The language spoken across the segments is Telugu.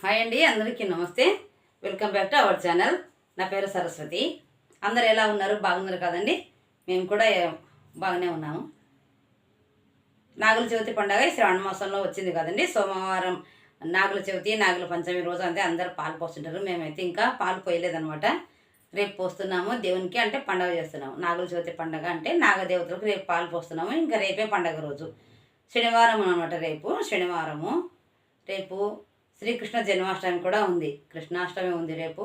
హాయ్ అండి అందరికీ నమస్తే. Welcome back to our channel నా పేరు సరస్వతి. అందరు ఎలా ఉన్నారు? బాగున్నారు కదండి? మేము కూడా బాగానే ఉన్నాము. నాగుల చవితి పండగ శ్రావణ మాసంలో వచ్చింది కదండి. సోమవారం నాగుల చవితి నాగుల పంచమి రోజు అంతే అందరు పాలు పోస్తుంటారు. మేమైతే ఇంకా పాలు పోయలేదనమాట రేపు పోస్తున్నాము దేవునికి అంటే పండగ చేస్తున్నాము. నాగుల చవితి పండగ అంటే నాగదేవతలకు రేపు పాలు పోస్తున్నాము. ఇంకా రేపే పండగ రోజు. శనివారం అనమాట రేపు శనివారము. రేపు శ్రీకృష్ణ జన్మాష్టమి కూడా ఉంది. కృష్ణాష్టమి ఉంది రేపు.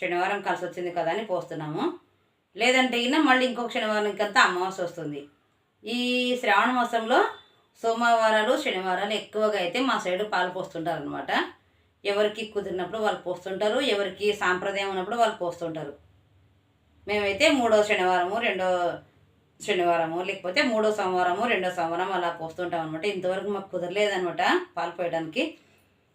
శనివారం కలిసి వచ్చింది కదా అని పోస్తున్నాము. లేదంటే ఇన్న మళ్ళీ ఇంకొక శనివారంకంతా అమావాస్య వస్తుంది. ఈ శ్రావణ మాసంలో సోమవారాలు శనివారాలు ఎక్కువగా అయితే మా సైడు పాలు పోస్తుంటారు అనమాట ఎవరికి కుదిరినప్పుడు వాళ్ళు పోస్తుంటారు ఎవరికి సాంప్రదాయం ఉన్నప్పుడు వాళ్ళు పోస్తుంటారు. మేమైతే మూడో శనివారము రెండో శనివారము లేకపోతే మూడో సోమవారము రెండో సోమవారం అలా పోస్తుంటాం అనమాట ఇంతవరకు మాకు కుదరలేదనమాట పాలు పోయడానికి.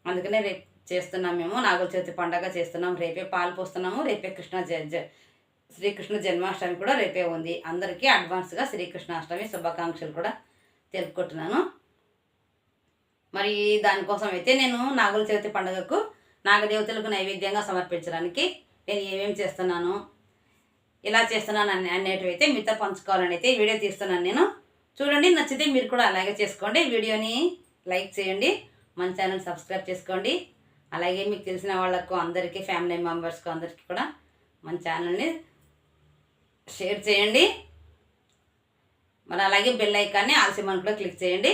అందుకనే రేపు చేస్తున్నాం మేము నాగుల చవితి పండగ చేస్తున్నాం. రేపే పాలు పోస్తున్నాము రేపే కృష్ణ జ శ్రీకృష్ణ జన్మాష్టమి కూడా రేపే ఉంది. అందరికీ అడ్వాన్స్గా శ్రీకృష్ణాష్టమి శుభాకాంక్షలు కూడా తెలుపుకుంటున్నాను. మరి దానికోసం అయితే నేను నాగుల చవితి పండుగకు నాగదేవతలకు నైవేద్యంగా సమర్పించడానికి నేను ఏమేమి చేస్తున్నాను ఇలా చేస్తున్నాను అనే అనేటివి అయితే మీతో పంచుకోవాలని అయితే వీడియో తీస్తున్నాను నేను. చూడండి నచ్చితే మీరు కూడా అలాగే చేసుకోండి. వీడియోని లైక్ చేయండి. మన ఛానల్ సబ్స్క్రైబ్ చేసుకోండి. అలాగే మీకు తెలిసిన వాళ్ళకు అందరికీ ఫ్యామిలీ మెంబర్స్కు అందరికీ కూడా మన ఛానల్ని షేర్ చేయండి. మరి అలాగే బెల్ ఐకాన్ని ఆలస్యమని కూడా క్లిక్ చేయండి.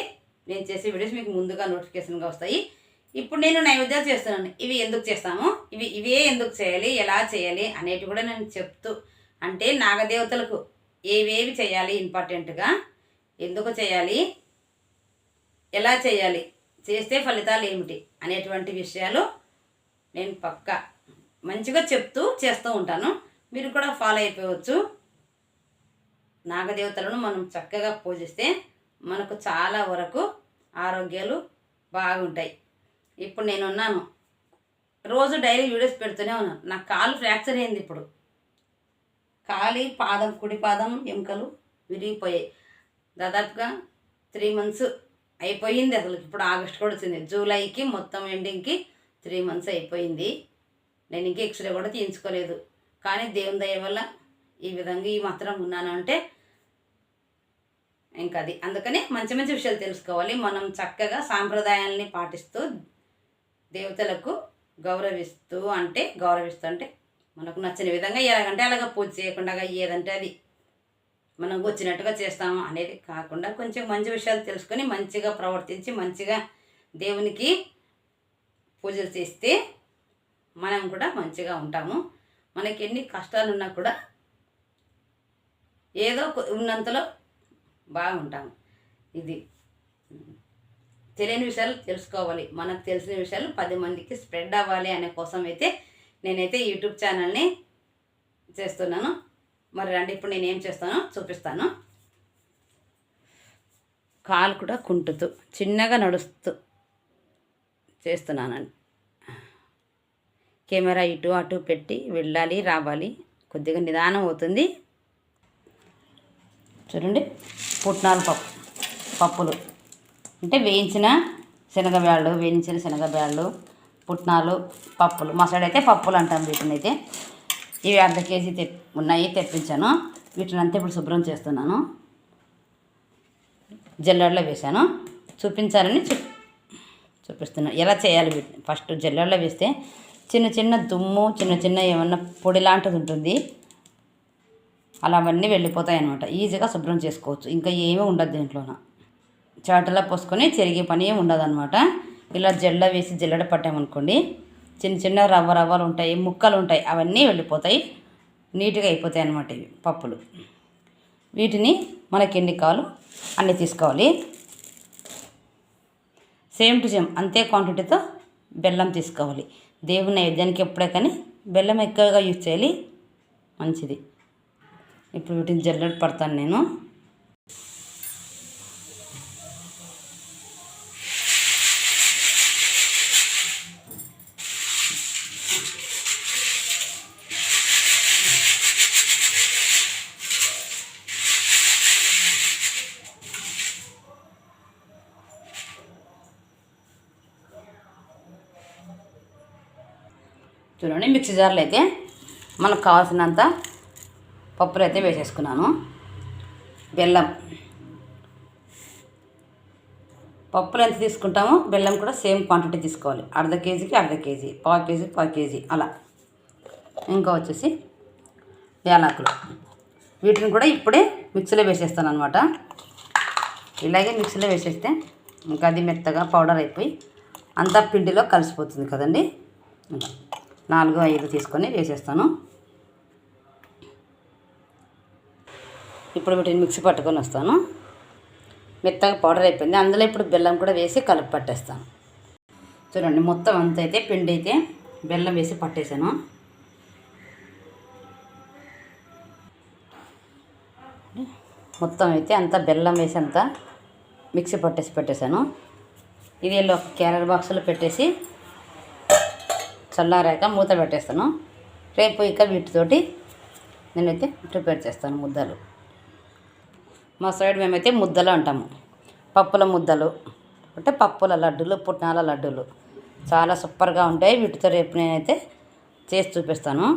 నేను చేసే వీడియోస్ మీకు ముందుగా నోటిఫికేషన్గా వస్తాయి. ఇప్పుడు నేను నైవేద్యాలు చేస్తున్నాను. ఇవి ఎందుకు చేస్తాము? ఇవి ఇవే ఎందుకు చేయాలి? ఎలా చేయాలి? అనేటివి కూడా నేను చెప్తూ అంటే నాగదేవతలకు ఏవేవి చేయాలి ఇంపార్టెంట్గా? ఎందుకు చేయాలి? ఎలా చేయాలి? చేస్తే ఫలితాలు ఏమిటి అనేటువంటి విషయాలు నేను పక్క మంచిగా చెప్తూ చేస్తూ ఉంటాను. మీరు కూడా ఫాలో అయిపోవచ్చు. నాగదేవతలను మనం చక్కగా పూజిస్తే మనకు చాలా వరకు ఆరోగ్యాలు బాగుంటాయి. ఇప్పుడు నేను ఉన్నాను రోజు డైలీ వీడియోస్ పెడుతూనే ఉన్నాను. నా కాలు ఫ్రాక్చర్ అయింది ఇప్పుడు. కాలి పాదం కుడి పాదం ఎముకలు విరిగిపోయాయి. దాదాపుగా త్రీ మంత్స్ అయిపోయింది అసలు. ఇప్పుడు ఆగస్ట్ కూడా వచ్చింది. జూలైకి మొత్తం ఎండింగ్కి త్రీ మంత్స్ అయిపోయింది. నేను ఇంకా ఎక్స్రే కూడా తీయించుకోలేదు. కానీ దేవుని దయ వల్ల ఈ విధంగా ఈ మాత్రం ఉన్నాను అంటే ఇంకా అది. అందుకని మంచి మంచి విషయాలు తెలుసుకోవాలి. మనం చక్కగా సాంప్రదాయాల్ని పాటిస్తూ దేవతలకు గౌరవిస్తూ అంటే గౌరవిస్తూ అంటే మనకు నచ్చిన విధంగా ఎలాగంటే అలాగ పూజ చేయకుండా ఏదంటే అది. మనం వచ్చినట్టుగా చేస్తాము అనేది కాకుండా కొంచెం మంచి విషయాలు తెలుసుకొని మంచిగా ప్రవర్తించి మంచిగా దేవునికి పూజలు చేస్తే మనం కూడా మంచిగా ఉంటాము. మనకి ఎన్ని కష్టాలు ఉన్నా కూడా ఏదో ఉన్నంతలో బాగుంటాము. ఇది. తెలియని విషయాలు తెలుసుకోవాలి. మనకు తెలిసిన విషయాలు పది మందికి స్ప్రెడ్ అవ్వాలి అనే కోసం అయితే నేనైతే యూట్యూబ్ ఛానల్ని చేస్తున్నాను. మరి రండి ఇప్పుడు నేను ఏం చేస్తానో చూపిస్తాను. కాలు కూడా కుంటుతూ చిన్నగా నడుస్తూ చేస్తున్నానండి. కెమెరా ఇటు అటు పెట్టి వెళ్ళాలి రావాలి. కొద్దిగా నిదానం అవుతుంది. చూడండి పుట్నాల పప్పు పప్పులు. అంటే వేయించిన శనగబ్యాళ్ళు వేయించిన శనగబ్యాళ్ళు పుట్నాలు పప్పులు. మా సైడ్ అయితే పప్పులు అంటాం వీటిని అయితే. ఇవి అర్ధ కేజీ తె ఉన్నాయి తెప్పించాను. వీటిని అంతా ఇప్పుడు శుభ్రం చేస్తున్నాను. జల్లెడలో వేశాను. చూపించాలని చూ చూపిస్తున్నాను ఎలా చేయాలి వీటిని ఫస్ట్ జల్లెడలో వేస్తే చిన్న చిన్న దుమ్ము చిన్న చిన్న ఏమన్నా పొడి లాంటిది ఉంటుంది. అలా అవన్నీ వెళ్ళిపోతాయి అనమాట ఈజీగా శుభ్రం చేసుకోవచ్చు. ఇంకా ఏమీ ఉండదు దీంట్లోన. చాటలా పోసుకొని చెరిగే పని ఏమి ఉండదు అనమాట ఇలా జల్ల వేసి జల్లెడ పట్టామనుకోండి చిన్న చిన్న రవ్వ రవ్వలు ఉంటాయి ముక్కలు ఉంటాయి అవన్నీ వెళ్ళిపోతాయి. నీట్గా అయిపోతాయి అనమాట ఇవి పప్పులు. వీటిని మనకి ఎన్ని కావాలో అన్నీ తీసుకోవాలి. సేమ్ టు సేమ్ అంతే క్వాంటిటీతో బెల్లం తీసుకోవాలి. దేవుని నైవేద్యానికి ఎప్పుడే కానీ బెల్లం ఎక్కువగా యూజ్ చేయాలి. మంచిది. ఇప్పుడు వీటిని జల్లెడ పడతాను నేను. చూడండి మిక్సీ జార్లో అయితే మనకు కావాల్సినంత పప్పులు అయితే వేసేసుకున్నాను. బెల్లం. పప్పులు ఎంత తీసుకుంటామో బెల్లం కూడా సేమ్ క్వాంటిటీ తీసుకోవాలి. అర్ధ కేజీకి అర్ధ కేజీ పావు కేజీ పావు కేజీ అలా. ఇంకా వచ్చేసి యాలకులు వీటిని కూడా ఇప్పుడే మిక్సీలో వేసేస్తాను అనమాట ఇలాగే మిక్సీలో వేసేస్తే ఇంకా అది మెత్తగా పౌడర్ అయిపోయి అంతా పిండిలో కలిసిపోతుంది కదండి? ఇంకా. నాలుగు ఐదు తీసుకొని వేసేస్తాను. ఇప్పుడు వీటిని మిక్సీ పట్టుకొని వస్తాను. మెత్తగా పౌడర్ అయిపోయింది. అందులో ఇప్పుడు బెల్లం కూడా వేసి కలుపు పట్టేస్తాను. చూడండి మొత్తం అంత అయితే పిండి అయితే బెల్లం వేసి పట్టేశాను మొత్తం అయితే అంతా బెల్లం వేసి అంతా మిక్సీ పట్టేసి పెట్టేశాను ఇది ఒక క్యారర్ బాక్స్లో పెట్టేసి చల్లారాక మూత పెట్టేస్తాను. రేపు ఇక వీటితోటి నేనైతే ప్రిపేర్ చేస్తాను ముద్దలు. మా సైడ్ మేమైతే ముద్దలు అంటాము. పప్పుల ముద్దలు అంటే పప్పుల లడ్డూలు పుట్నాల లడ్డూలు చాలా సూపర్గా ఉంటాయి. వీటితో రేపు నేనైతే చేసి చూపిస్తాను.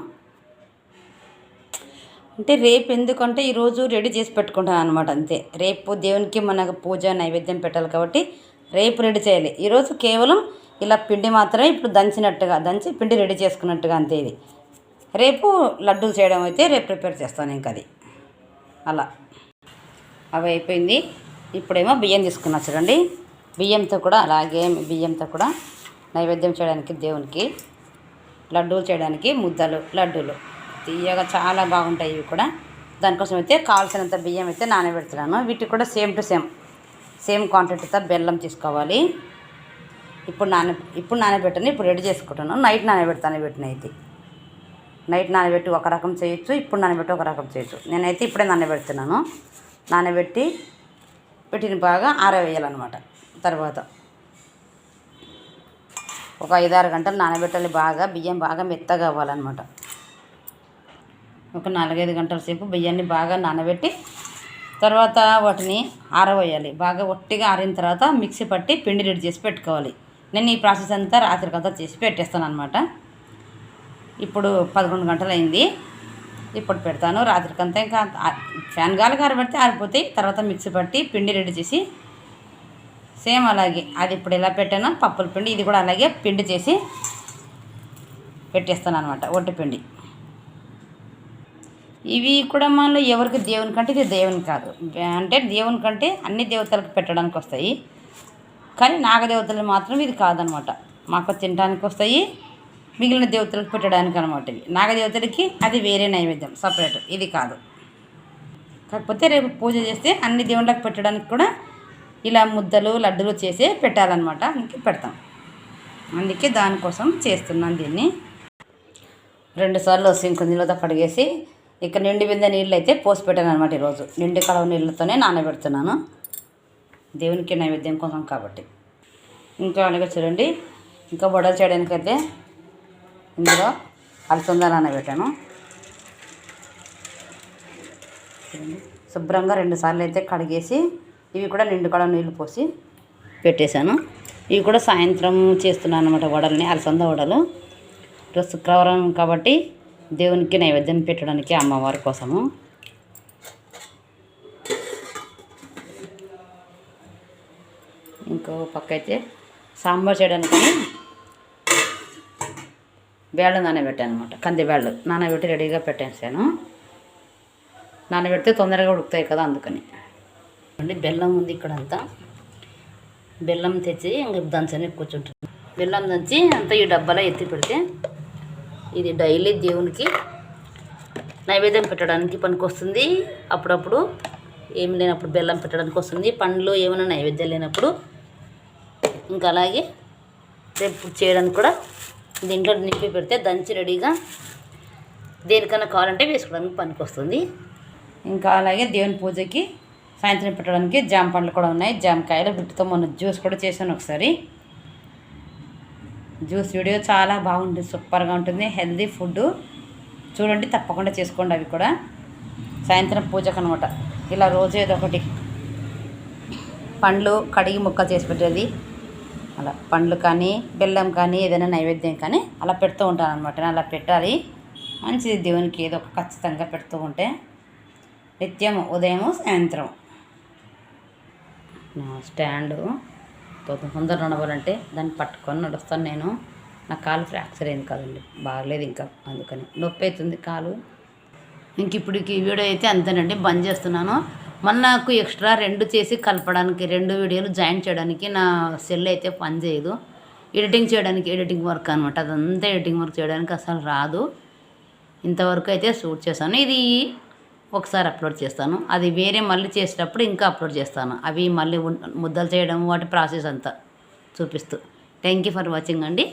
అంటే రేపు ఎందుకంటే ఈరోజు రెడీ చేసి పెట్టుకుంటాను అనమాట అంతే. రేపు దేవునికి మనకు పూజ నైవేద్యం పెట్టాలి కాబట్టి రేపు రెడీ చేయాలి. ఈరోజు కేవలం ఇలా పిండి మాత్రమే ఇప్పుడు దంచినట్టుగా దంచి పిండి రెడీ చేసుకున్నట్టుగా అంతే ఇది. రేపు లడ్డూలు చేయడం అయితే రేపు ప్రిపేర్ చేస్తాను ఇంకా అది. అలా. అవి అయిపోయింది. ఇప్పుడేమో బియ్యం తీసుకున్నా చూడండి. బియ్యంతో కూడా అలాగే బియ్యంతో కూడా నైవేద్యం చేయడానికి దేవునికి లడ్డూలు చేయడానికి ముద్దలు లడ్డూలు. తీయగా చాలా బాగుంటాయి ఇవి కూడా. దానికోసం అయితే కావాల్సినంత బియ్యం అయితే నానబెడుతున్నాను. వీటికి కూడా సేమ్ టు సేమ్ సేమ్ క్వాంటిటీతో బెల్లం తీసుకోవాలి. ఇప్పుడు నాన ఇప్పుడు నానబెట్టను ఇప్పుడు రెడీ చేసుకుంటాను. నైట్ నానబెడతాను వీటిని అయితే. నైట్ నానబెట్టి ఒక రకం చేయొచ్చు ఇప్పుడు నానబెట్టి ఒక రకం చేయొచ్చు. నేనైతే ఇప్పుడే నానబెడుతున్నాను. నానబెట్టి వీటిని బాగా ఆరవేయాలన్నమాట. తర్వాత ఒక ఐదారు గంటలు నానబెట్టాలి బాగా బియ్యం బాగా మెత్తగా అవ్వాలన్నమాట. ఒక నాలుగైదు గంటల సేపు బియ్యాన్ని బాగా నానబెట్టి తర్వాత వాటిని ఆరవేయాలి. బాగా ఒట్టిగా ఆరిన తర్వాత మిక్సీ పట్టి పిండి రెడీ చేసి పెట్టుకోవాలి. నేను ఈ ప్రాసెస్ అంతా రాత్రికంతా చేసి పెట్టేస్తాను అనమాట ఇప్పుడు పదకొండు గంటలు అయింది ఇప్పుడు పెడతాను. రాత్రికంతా ఇంకా ఫ్యాన్ గాలి ఆరబెడితే ఆరిపోతాయి. తర్వాత మిక్సీ పట్టి పిండి రెడీ చేసి సేమ్ అలాగే అది ఇప్పుడు ఎలా పెట్టానో పప్పుల పిండి ఇది కూడా అలాగే పిండి చేసి పెట్టేస్తాను అనమాట ఒట్టి పిండి. ఇవి కూడా మనలో ఎవరికి దేవుని కంటే ఇది దేవుని కాదు. అంటే దేవుని కంటే అన్ని దేవతలకు పెట్టడానికి వస్తాయి. కానీ నాగదేవతలు మాత్రం ఇది కాదనమాట. మాకు తినడానికి వస్తాయి మిగిలిన దేవతలకు పెట్టడానికి అనమాట ఇవి. నాగదేవతలకి అది వేరే నైవేద్యం సపరేట్. ఇది కాదు. కాకపోతే రేపు పూజ చేస్తే అన్ని దేవుళ్ళకి పెట్టడానికి కూడా ఇలా ముద్దలు లడ్డులు చేసి పెట్టాలన్నమాట. అందుకే పెడతాం. అందుకే దానికోసం చేస్తున్నాను దీన్ని. రెండుసార్లు సింకు నీళ్ళతో కడిగేసి ఇక నిండి బిందె నీళ్ళు అయితే పోసి పెట్టాను అనమాట ఈరోజు. నిండి కడవ నీళ్ళతోనే నానబెడుతున్నాను. దేవునికి నైవేద్యం కోసం కాబట్టి. ఇంకా అలాగే చూడండి ఇంకా వడలు చేయడానికి అయితే ఇందులో అలసంద నానబెట్టాను పెట్టాను శుభ్రంగా రెండు సార్లు అయితే కడిగేసి ఇవి కూడా నిండు కూడా నీళ్ళు పోసి పెట్టేశాను. ఇవి కూడా సాయంత్రం చేస్తున్నాను అనమాట వడల్ని అలసంద వడలు. శుక్రవారం కాబట్టి దేవునికి నైవేద్యం పెట్టడానికి అమ్మవారి కోసము. ఇంకో పక్క అయితే సాంబార్ చేయడానికి బేళ్ళు నానబెట్టాను అనమాట కంది బేళ్ళు నానబెట్టి రెడీగా పెట్టేసాను. నానబెడితే తొందరగా ఉడుకుతాయి కదా అందుకని. అండి బెల్లం ఉంది ఇక్కడంతా. బెల్లం తెచ్చి ఇంక దంచని కూర్చుంటుంది బెల్లం దంచి అంతా ఈ డబ్బాలో ఎత్తి పెడితే ఇది డైలీ దేవునికి నైవేద్యం పెట్టడానికి పనికొస్తుంది. అప్పుడప్పుడు ఏం లేనప్పుడు బెల్లం పెట్టడానికి వస్తుంది. పండ్లు ఏమైనా నైవేద్యం లేనప్పుడు ఇంకా అలాగే రేపు చేయడానికి కూడా దీంట్లో నింపి పెడితే దంచి రెడీగా దేనికన్నా కావాలంటే వేసుకోవడానికి పనికొస్తుంది ఇంకా అలాగే దేవుని పూజకి సాయంత్రం పెట్టడానికి జామ పండ్లు కూడా ఉన్నాయి. జామకాయలు వీటితో మొన్న జ్యూస్ కూడా చేశాను ఒకసారి. జ్యూస్ వీడియో చాలా బాగుంటుంది సూపర్గా ఉంటుంది హెల్దీ ఫుడ్ చూడండి తప్పకుండా చేసుకోండి అవి కూడా. సాయంత్రం పూజకు అనమాట ఇలా రోజు ఏదో ఒకటి పండ్లు కడిగి ముక్కలు చేసి పెట్టేది. అలా పండ్లు కానీ బెల్లం కానీ ఏదైనా నైవేద్యం కానీ అలా పెడుతూ ఉంటాను అనమాట అలా పెట్టాలి. మంచిది దేవునికి ఏదో ఒక ఖచ్చితంగా పెడుతూ ఉంటే. నిత్యం ఉదయం సాయంత్రం. నా స్టాండు తొందర నడవాలంటే దాన్ని పట్టుకొని నడుస్తాను నేను. నా కాలు ఫ్రాక్చర్ అయింది కదండి. బాగలేదు ఇంకా అందుకని. నొప్పి అవుతుంది కాలు. ఇంక ఇప్పుడు ఈ వీడియో అయితే అంతేనండి. బంద్ చేస్తున్నాను. మళ్ళీ నాకు ఎక్స్ట్రా రెండు చేసి కలపడానికి రెండు వీడియోలు జాయిన్ చేయడానికి నా సెల్ అయితే పని చేయదు ఎడిటింగ్ చేయడానికి ఎడిటింగ్ వర్క్ అనమాట అదంతా ఎడిటింగ్ వర్క్ చేయడానికి అసలు రాదు. ఇంతవరకు అయితే షూట్ చేశాను. ఇది ఒకసారి అప్లోడ్ చేస్తాను. అది వేరే మళ్ళీ చేసేటప్పుడు ఇంకా అప్లోడ్ చేస్తాను. అవి మళ్ళీ ముద్దలు చేయడం వాటి ప్రాసెస్ అంతా చూపిస్తూ. థ్యాంక్ యూ ఫర్ వాచింగ్ అండి.